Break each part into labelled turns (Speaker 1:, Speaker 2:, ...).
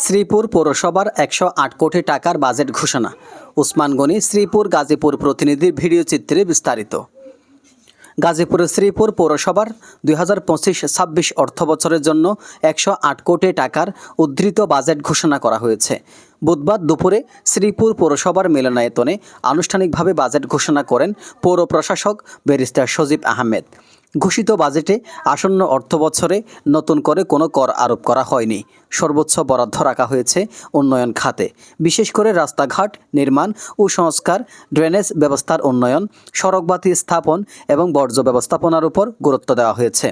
Speaker 1: শ্রীপুর পৌরসভার একশো আট কোটি টাকার বাজেট ঘোষণা। উসমান গনি শ্রীপুর গাজীপুর প্রতিনিধির ভিডিও চিত্রে বিস্তারিত। গাজীপুরের শ্রীপুর পৌরসভার দুই হাজার পঁচিশ ছাব্বিশ অর্থ বছরের জন্য একশো আট কোটি টাকার উদ্ধৃত বাজেট ঘোষণা করা হয়েছে। বুধবার দুপুরে শ্রীপুর পৌরসভার মিলনায়তনে আনুষ্ঠানিকভাবে বাজেট ঘোষণা করেন পৌর প্রশাসক ব্যারিস্টার সজীব আহমেদ। ঘোষিত বাজেটে আসন্ন অর্থ বছরে নতুন করে কোনো কর আরোপ করা হয়নি। সর্বোচ্চ বরাদ্দ রাখা হয়েছে উন্নয়ন খাতে। বিশেষ করে রাস্তাঘাট, নির্মাণ ও সংস্কার, ড্রেনেজ ব্যবস্থার উন্নয়ন সড়কবাতি স্থাপন এবং বর্জ্য ব্যবস্থাপনার উপর গুরুত্ব দেওয়া হয়েছে।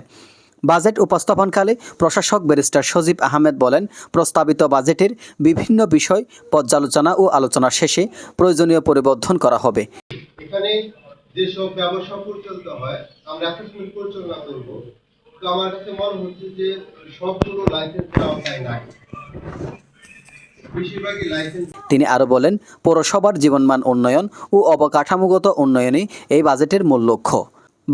Speaker 1: বাজেট উপস্থাপনকালে প্রশাসক ব্যারিস্টার সজীব আহমেদ বলেন, প্রস্তাবিত বাজেটের বিভিন্ন বিষয় পর্যালোচনা ও আলোচনা শেষে প্রয়োজনীয় পরিবর্ধন করা হবে।
Speaker 2: এখানে যেসব ব্যবসা পরিচালিত হয়, আমরা অ্যাসেসমেন্ট পরিচালনা করব। তো আমার কাছে মনে হচ্ছে যে সবগুলো লাইসেন্স আওতায় নাই।
Speaker 1: তিনি আরও বলেন, পৌরসভার জীবনমান উন্নয়ন ও অবকাঠামোগত উন্নয়নই এই বাজেটের মূল লক্ষ্য।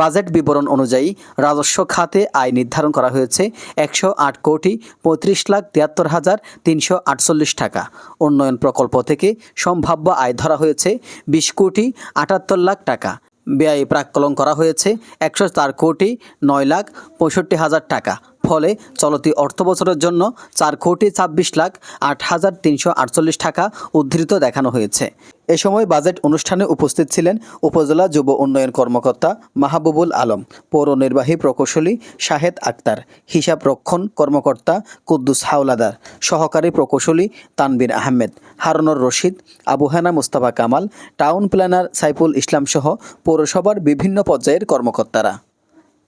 Speaker 1: বাজেট বিবরণ অনুযায়ী রাজস্ব খাতে আয় নির্ধারণ করা হয়েছে একশো আট কোটি পঁয়ত্রিশ লাখ তিয়াত্তর হাজার তিনশো আটচল্লিশ টাকা। উন্নয়ন প্রকল্প থেকে সম্ভাব্য আয় ধরা হয়েছে বিশ কোটি আটাত্তর লাখ টাকা। ব্যয় প্রাক্কলন করা হয়েছে একশো চার কোটি নয় লাখ পঁয়ষট্টি হাজার টাকা। ফলে চলতি অর্থ বছরের জন্য চার কোটি ছাব্বিশ লাখ আট হাজার তিনশো আটচল্লিশ টাকা উদ্ধৃত দেখানো হয়েছে। এ সময় বাজেট অনুষ্ঠানে উপস্থিত ছিলেন উপজেলা যুব উন্নয়ন কর্মকর্তা মাহবুবুল আলম, পৌর নির্বাহী প্রকৌশলী শাহেদ আক্তার, হিসাব রক্ষণ কর্মকর্তা কুদ্দুস হাওলাদার, সহকারী প্রকৌশলী তানবির আহমেদ, হারুনুর রশিদ আবুহানা মুস্তাফা কামাল, টাউন প্ল্যানার সাইফুল ইসলাম সহ পৌরসভার বিভিন্ন পর্যায়ের কর্মকর্তারা।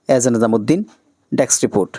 Speaker 1: Ejan Nizamuddin, desk report.